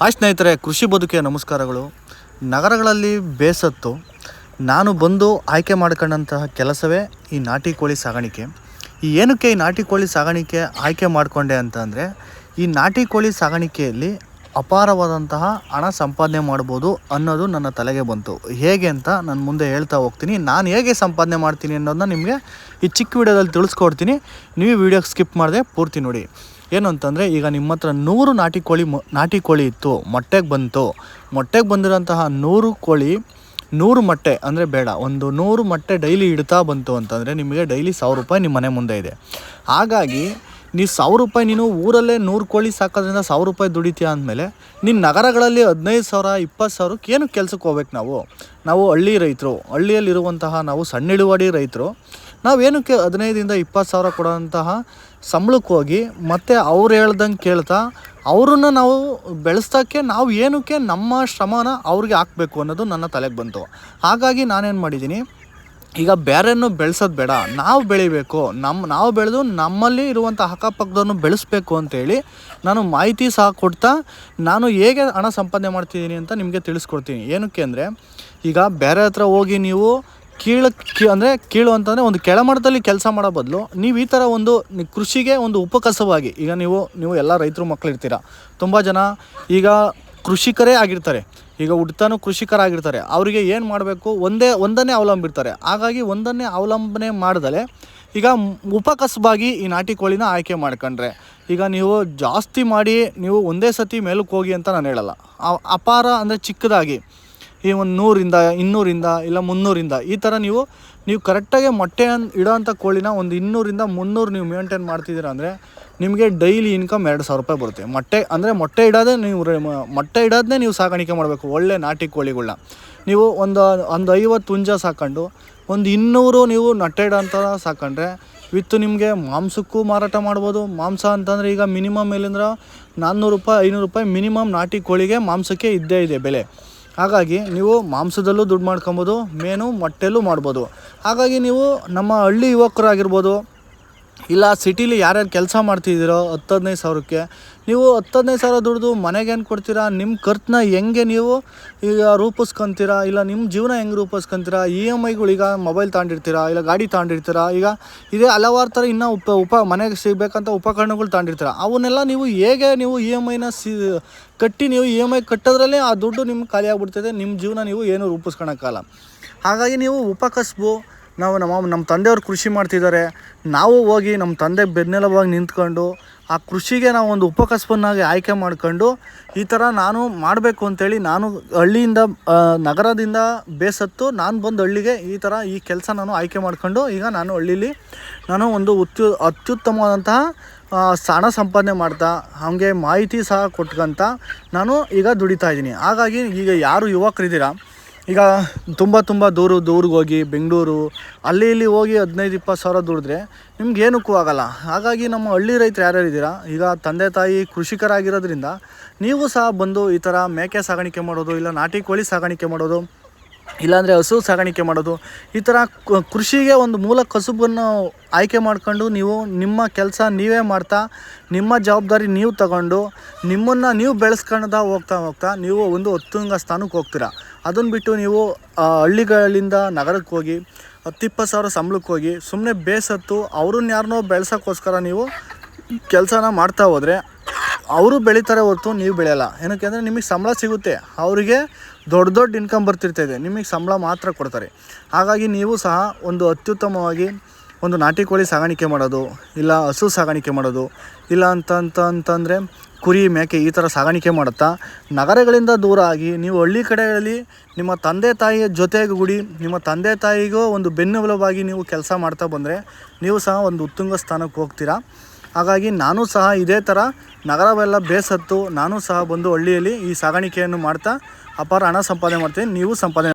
Hi ಸ್ನೇಹಿತರೆ, ಕೃಷಿ ಬದುಕಿಯ ನಮಸ್ಕಾರಗಳು. ನಗರಗಳಲ್ಲಿ ಬೇಸತ್ತು. ನಾನು ಬಂದು ಆಯ್ಕೆ ಮಾಡ್ಕೊಂಡಂತಹ ಕೆಲಸವೇ ಈ ನಾಟಿ ಕೋಳಿ ಸಾಗಾಣಿಕೆ. ಈ ಏನಕ್ಕೆ ಈ ನಾಟಿ ಕೋಳಿ ಸಾಗಾಣಿಕೆ ಆಯ್ಕೆ ಮಾಡಿಕೊಂಡೆ ಅಂತ ಅಂದರೆ, ಈ ನಾಟಿ ಕೋಳಿ ಸಾಗಾಣಿಕೆಯಲ್ಲಿ ಅಪಾರವಾದಂತಹ ಹಣ ಸಂಪಾದನೆ ಮಾಡ್ಬೋದು ಅನ್ನೋದು ನನ್ನ ತಲೆಗೆ ಬಂತು. ಹೇಗೆ ಅಂತ ನಾನು ಮುಂದೆ ಹೇಳ್ತಾ ಹೋಗ್ತೀನಿ. ನಾನು ಹೇಗೆ ಸಂಪಾದನೆ ಮಾಡ್ತೀನಿ ಅನ್ನೋದನ್ನ ನಿಮಗೆ ಈ ಚಿಕ್ಕ ವಿಡಿಯೋದಲ್ಲಿ ತಿಳಿಸ್ಕೊಡ್ತೀನಿ. ನೀವು ವಿಡಿಯೋ ಸ್ಕಿಪ್ ಮಾಡಿದೆ ಪೂರ್ತಿ ನೋಡಿ. ಏನು ಅಂತಂದರೆ ಈಗ ನಿಮ್ಮ ಹತ್ರ ನೂರು ನಾಟಿ ಕೋಳಿ ನಾಟಿ ಕೋಳಿ ಇತ್ತು, ಮೊಟ್ಟೆಗೆ ಬಂತು. ಮೊಟ್ಟೆಗೆ ಬಂದಿರೋಂತಹ ನೂರು ಕೋಳಿ, ನೂರು ಮೊಟ್ಟೆ ಅಂದರೆ ಬೇಡ, ಒಂದು ನೂರು ಮೊಟ್ಟೆ ಡೈಲಿ ಇಡ್ತಾ ಬಂತು ಅಂತಂದರೆ ನಿಮಗೆ ಡೈಲಿ ಸಾವಿರ ರೂಪಾಯಿ ನಿಮ್ಮ ಮನೆ ಮುಂದೆ ಇದೆ. ಹಾಗಾಗಿ ನೀವು ಸಾವಿರ ರೂಪಾಯಿ ನೀನು ಊರಲ್ಲೇ ನೂರು ಕೋಳಿ ಸಾಕೋದ್ರಿಂದ ಸಾವಿರ ರೂಪಾಯಿ ದುಡಿತೀಯ ಅಂದಮೇಲೆ ನಿನ್ನ ನಗರಗಳಲ್ಲಿ ಹದಿನೈದು ಸಾವಿರ, ಇಪ್ಪತ್ತು ಸಾವಿರಕ್ಕೆ ಏನು ಕೆಲಸಕ್ಕೆ ಹೋಗ್ಬೇಕು ನಾವು? ನಾವು ಹಳ್ಳಿ ರೈತರು, ಹಳ್ಳಿಯಲ್ಲಿರುವಂತಹ ನಾವು ಸಣ್ಣ ಇಳುವಡಿ ರೈತರು ನಾವು ಏನಕ್ಕೆ ಹದಿನೈದಿಂದ ಇಪ್ಪತ್ತು ಸಾವಿರ ಕೊಡೋಂತಹ ಸಂಬಳಕ್ಕೆ ಹೋಗಿ ಮತ್ತು ಅವ್ರು ಹೇಳ್ದಂಗೆ ಕೇಳ್ತಾ, ಅವ್ರನ್ನ ನಾವು ಬೆಳೆಸ್ತಕ್ಕೆ ನಾವು ಏನಕ್ಕೆ ನಮ್ಮ ಶ್ರಮನ ಅವ್ರಿಗೆ ಹಾಕಬೇಕು ಅನ್ನೋದು ನನ್ನ ತಲೆಗೆ ಬಂತು. ಹಾಗಾಗಿ ನಾನೇನು ಮಾಡಿದ್ದೀನಿ, ಈಗ ಬೇರೆಯನ್ನು ಬೆಳೆಸೋದು ಬೇಡ, ನಾವು ಬೆಳಿಬೇಕು ನಮ್ಮ ನಾವು ಬೆಳೆದು ನಮ್ಮಲ್ಲಿ ಇರುವಂಥ ಅಕ್ಕಪಕ್ಕದವ್ರನ್ನು ಬೆಳೆಸಬೇಕು ಅಂತೇಳಿ ನಾನು ಮಾಹಿತಿ ಸಹ ಕೊಡ್ತಾ, ನಾನು ಹೇಗೆ ಹಣ ಸಂಪಾದನೆ ಮಾಡ್ತಿದ್ದೀನಿ ಅಂತ ನಿಮಗೆ ತಿಳಿಸ್ಕೊಡ್ತೀನಿ. ಏನಕ್ಕೆ ಅಂದರೆ, ಈಗ ಬೇರೆ ಹತ್ರ ಹೋಗಿ ನೀವು ಕೀಳು ಕೀ ಅಂದರೆ ಕೀಳು ಅಂತಂದರೆ ಒಂದು ಕೆಳಮಟ್ಟದಲ್ಲಿ ಕೆಲಸ ಮಾಡೋ ಬದಲು ನೀವು ಈ ಥರ ಒಂದು ಕೃಷಿಗೆ ಒಂದು ಉಪಕಸವಾಗಿ, ಈಗ ನೀವು ನೀವು ಎಲ್ಲ ರೈತರು ಮಕ್ಕಳು ಇರ್ತೀರ ತುಂಬ ಜನ ಈಗ ಕೃಷಿಕರೇ ಆಗಿರ್ತಾರೆ, ಈಗ ಹುಡ್ತಾನು ಕೃಷಿಕರಾಗಿರ್ತಾರೆ, ಅವರಿಗೆ ಏನು ಮಾಡಬೇಕು, ಒಂದೇ, ಒಂದನ್ನೇ ಅವಲಂಬಿರ್ತಾರೆ, ಹಾಗಾಗಿ ಒಂದನ್ನೇ ಅವಲಂಬನೆ ಮಾಡ್ದಲೆ ಈಗ ಉಪಕಸಬಾಗಿ ಈ ನಾಟಿ ಕೋಳಿನ ಆಯ್ಕೆ ಮಾಡ್ಕೊಂಡ್ರೆ, ಈಗ ನೀವು ಜಾಸ್ತಿ ಮಾಡಿ ನೀವು ಒಂದೇ ಸತಿ ಮೇಲಕ್ಕೆ ಹೋಗಿ ಅಂತ ನಾನು ಹೇಳಲ್ಲ ಅಪಾರ ಅಂದರೆ ಚಿಕ್ಕದಾಗಿ ಈ ಒಂದು ನೂರಿಂದ, ಇನ್ನೂರಿಂದ ಇಲ್ಲ ಮುನ್ನೂರಿಂದ. ಈ ಥರ ನೀವು ನೀವು ಕರೆಕ್ಟಾಗಿ ಮೊಟ್ಟೆ ಅನ್ ಇಡೋವಂಥ ಕೋಳಿನ ಒಂದು ಇನ್ನೂರಿಂದ ಮುನ್ನೂರು ನೀವು ಮೇಂಟೈನ್ ಮಾಡ್ತಿದ್ದೀರ ಅಂದರೆ, ನಿಮಗೆ ಡೈಲಿ ಇನ್ಕಮ್ ಎರಡು ಸಾವಿರ ರೂಪಾಯಿ ಬರುತ್ತೆ. ಮೊಟ್ಟೆ, ಅಂದರೆ ಮೊಟ್ಟೆ ಇಡೋದೇ ನೀವು ಮೊಟ್ಟೆ ಇಡೋದನ್ನೇ ನೀವು ಸಾಗಾಣಿಕೆ ಮಾಡಬೇಕು ಒಳ್ಳೆ ನಾಟಿ ಕೋಳಿಗಳನ್ನ ನೀವು ಒಂದು ಒಂದು ಐವತ್ತು ಹುಂಜ ಸಾಕೊಂಡು, ಒಂದು ಇನ್ನೂರು ನೀವು ನಟ್ಟೆ ಇಡೋಂಥ ಸಾಕೊಂಡ್ರೆ, ವಿತ್ತು ನಿಮಗೆ ಮಾಂಸಕ್ಕೂ ಮಾರಾಟ ಮಾಡ್ಬೋದು. ಮಾಂಸ ಅಂತಂದರೆ ಈಗ ಮಿನಿಮಮ್ ಎಲ್ಲಿಂದ್ರೆ, ನಾನ್ನೂರು ರೂಪಾಯಿ, ಐನೂರು ರೂಪಾಯಿ ಮಿನಿಮಮ್ ನಾಟಿ ಕೋಳಿಗೆ ಮಾಂಸಕ್ಕೆ ಇದ್ದೇ ಇದೆ ಬೆಲೆ. ಹಾಗಾಗಿ ನೀವು ಮಾಂಸದಲ್ಲೂ ದುಡ್ಡು ಮಾಡ್ಕೊಬೋದು ಮೇನು ಮೊಟ್ಟೆಲ್ಲೂ ಮಾಡ್ಬೋದು. ಹಾಗಾಗಿ ನೀವು ನಮ್ಮ ಹಳ್ಳಿ ಯುವಕರಾಗಿರ್ಬೋದು ಇಲ್ಲ, ಸಿಟಿಲಿ ಯಾರ್ಯಾರು ಕೆಲಸ ಮಾಡ್ತಿದ್ದೀರೋ ಹತ್ತು ಹದಿನೈದು ಸಾವಿರಕ್ಕೆ, ನೀವು ಹತ್ತು ಹದಿನೈದು ಸಾವಿರ ದುಡ್ದು ಮನೆಗೇನು ಕೊಡ್ತೀರಾ? ನಿಮ್ಮ ಖರ್ಚನ್ನ ಹೆಂಗೆ ನೀವು ಈಗ ರೂಪಿಸ್ಕೊಂತೀರಾ? ಇಲ್ಲ ನಿಮ್ಮ ಜೀವನ ಹೆಂಗೆ ರೂಪಿಸ್ಕೊಂತೀರಾ? ಇ ಎಂ ಐಗಳು ಈಗ ಮೊಬೈಲ್ ತಗೊಂಡಿರ್ತೀರಾ ಇಲ್ಲ, ಗಾಡಿ ತಗೊಂಡಿರ್ತೀರಾ ಈಗ ಇದೇ ಹಲವಾರು ಥರ ಇನ್ನೂ ಉಪ ಉಪ, ಮನೆಗೆ ಸಿಗಬೇಕಂತ ಉಪಕರಣಗಳು ತಗೊಂಡಿರ್ತೀರ ಅವನ್ನೆಲ್ಲ ನೀವು ಹೇಗೆ ನೀವು ಇ ಎಂ ಐನ ಸಿ, ಕಟ್ಟಿ ನೀವು ಇ ಎಂ ಐ ಕಟ್ಟೋದ್ರಲ್ಲೇ ಆ ದುಡ್ಡು ನಿಮ್ಗೆ ಖಾಲಿ ಆಗಿಬಿಡ್ತದೆ ನಿಮ್ಮ ಜೀವನ ನೀವು ಏನು ರೂಪಿಸ್ಕೊಳಕ್ಕಾಗಲ್ಲ. ಹಾಗಾಗಿ ನೀವು ಉಪಕಸಬು ನಾವು ನಮ್ಮ ನಮ್ಮ ತಂದೆಯವರು ಕೃಷಿ ಮಾಡ್ತಿದ್ದಾರೆ. ನಾವು ಹೋಗಿ ನಮ್ಮ ತಂದೆ ಬೆನ್ನೆಲುಬಾಗಿ ನಿಂತ್ಕೊಂಡು ಆ ಕೃಷಿಗೆ ನಾವು ಒಂದು ಉಪಕಸಬನ್ನಾಗಿ ಆಯ್ಕೆ ಮಾಡ್ಕೊಂಡು ಈ ಥರ ನಾನು ಮಾಡಬೇಕು ಅಂತೇಳಿ ನಾನು ಹಳ್ಳಿಯಿಂದ ನಗರದಿಂದ ಬೇಸತ್ತು ನಾನು ಬಂದು ಹಳ್ಳಿಗೆ ಈ ಥರ ಈ ಕೆಲಸ ನಾನು ಆಯ್ಕೆ ಮಾಡ್ಕೊಂಡು ಈಗ ನಾನು ಹಳ್ಳೀಲಿ ನಾನು ಒಂದು ಉತ್ಯು ಅತ್ಯುತ್ತಮವಾದಂತಹ ಸ್ಥಾನ ಸಂಪಾದನೆ ಮಾಡ್ತಾ, ಹಾಗೆ ಮಾಹಿತಿ ಸಹ ಕೊಟ್ಕೊಂತ ನಾನು ಈಗ ದುಡಿತಾ ಇದ್ದೀನಿ. ಹಾಗಾಗಿ ಈಗ ಯಾರು ಯುವಕರಿದ್ದೀರಾ ಈಗ ತುಂಬ ತುಂಬ ದೂರ, ದೂರಿಗೆ ಹೋಗಿ ಬೆಂಗಳೂರು, ಅಲ್ಲಿ ಇಲ್ಲಿ ಹೋಗಿ ಹದಿನೈದು, ಇಪ್ಪತ್ತು ಸಾವಿರ ದುಡಿದ್ರೆ ನಿಮ್ಗೆ ಏನಕ್ಕೂ ಆಗಲ್ಲ. ಹಾಗಾಗಿ ನಮ್ಮ ಹಳ್ಳಿ ರೈತರು ಯಾರ್ಯಾರು ಇದ್ದೀರಾ? ಈಗ ತಂದೆ, ತಾಯಿ, ಕೃಷಿಕರಾಗಿರೋದ್ರಿಂದ ನೀವು ಸಹ ಬಂದು ಈ ಥರ ಮೇಕೆ ಸಾಗಾಣಿಕೆ ಮಾಡೋದು, ಇಲ್ಲ ನಾಟಿ ಕೋಳಿ ಸಾಗಾಣಿಕೆ ಮಾಡೋದು, ಇಲ್ಲಾಂದರೆ ಹಸು ಸಾಗಾಣಿಕೆ ಮಾಡೋದು, ಈ ಥರ ಕೃಷಿಗೆ ಒಂದು ಮೂಲ ಕಸುಬನ್ನು ಆಯ್ಕೆ ಮಾಡ್ಕೊಂಡು ನೀವು ನಿಮ್ಮ ಕೆಲಸ ನೀವೇ ಮಾಡ್ತಾ, ನಿಮ್ಮ ಜವಾಬ್ದಾರಿ ನೀವು ತಗೊಂಡು, ನಿಮ್ಮನ್ನು ನೀವು ಬೆಳೆಸ್ಕೊಂಡ ಹೋಗ್ತಾ ಹೋಗ್ತಾ ನೀವು ಒಂದು ಉತ್ತುಂಗ ಸ್ಥಾನಕ್ಕೆ ಹೋಗ್ತೀರಾ? ಅದನ್ನು ಬಿಟ್ಟು ನೀವು ಹಳ್ಳಿಗಳಿಂದ ನಗರಕ್ಕೆ ಹೋಗಿ, ಹತ್ತಿಪ್ಪತ್ತು ಸಾವಿರ ಸಂಬಳಕ್ಕೆ ಹೋಗಿ ಸುಮ್ಮನೆ ಬೇಸತ್ತು ಅವ್ರನ್ನ ಯಾರನ್ನೋ ಬೆಳೆಸೋಕ್ಕೋಸ್ಕರ ನೀವು ಕೆಲಸನ ಮಾಡ್ತಾ ಹೋದರೆ, ಅವರು ಬೆಳೀತಾರೆ ಹೊರತು ನೀವು ಬೆಳೆಯಲ್ಲ. ಏನಕ್ಕೆ ಅಂದರೆ ನಿಮಗೆ ಸಂಬಳ ಸಿಗುತ್ತೆ. ಅವರಿಗೆ ದೊಡ್ಡ ದೊಡ್ಡ ಇನ್ಕಮ್ ಬರ್ತಿರ್ತದೆ ನಿಮಗೆ ಸಂಬಳ ಮಾತ್ರ ಕೊಡ್ತಾರೆ. ಹಾಗಾಗಿ ನೀವು ಸಹ ಒಂದು ಅತ್ಯುತ್ತಮವಾಗಿ ಒಂದು ನಾಟಿ ಕೋಳಿ ಸಾಗಾಣಿಕೆ ಮಾಡೋದು, ಇಲ್ಲ ಹಸು ಸಾಗಾಣಿಕೆ ಮಾಡೋದು, ಇಲ್ಲ ಅಂತ ಅಂತ ಅಂತಂದರೆ ಕುರಿ ಮೇಕೆ ಈ ಥರ ಸಾಗಾಣಿಕೆ ಮಾಡುತ್ತಾ? ನಗರಗಳಿಂದ ದೂರ ಆಗಿ ನೀವು ಹಳ್ಳಿ ಕಡೆಗಳಲ್ಲಿ ನಿಮ್ಮ ತಂದೆ ತಾಯಿಯ ಜೊತೆಗೂಡಿ ನಿಮ್ಮ ತಂದೆ ತಾಯಿಗೂ ಒಂದು ಬೆನ್ನೆಲುಬಾಗಿ ನೀವು ಕೆಲಸ ಮಾಡ್ತಾ ಬಂದರೆ ನೀವು ಸಹ ಒಂದು ಉತ್ತುಂಗ ಸ್ಥಾನಕ್ಕೆ ಹೋಗ್ತೀರಾ? ಹಾಗಾಗಿ ನಾನು ಸಹ ಇದೇ ಥರ ನಗರವೆಲ್ಲ ಬೇಸತ್ತು, ನಾನು ಸಹ ಬಂದು ಹಳ್ಳಿಯಲ್ಲಿ ಈ ಸಾಗಾಣಿಕೆಯನ್ನು ಮಾಡ್ತಾ ಅಪಾರ ಹಣ ಸಂಪಾದನೆ ಮಾಡ್ತೀನಿ, ನೀವು ಸಂಪಾದನೆ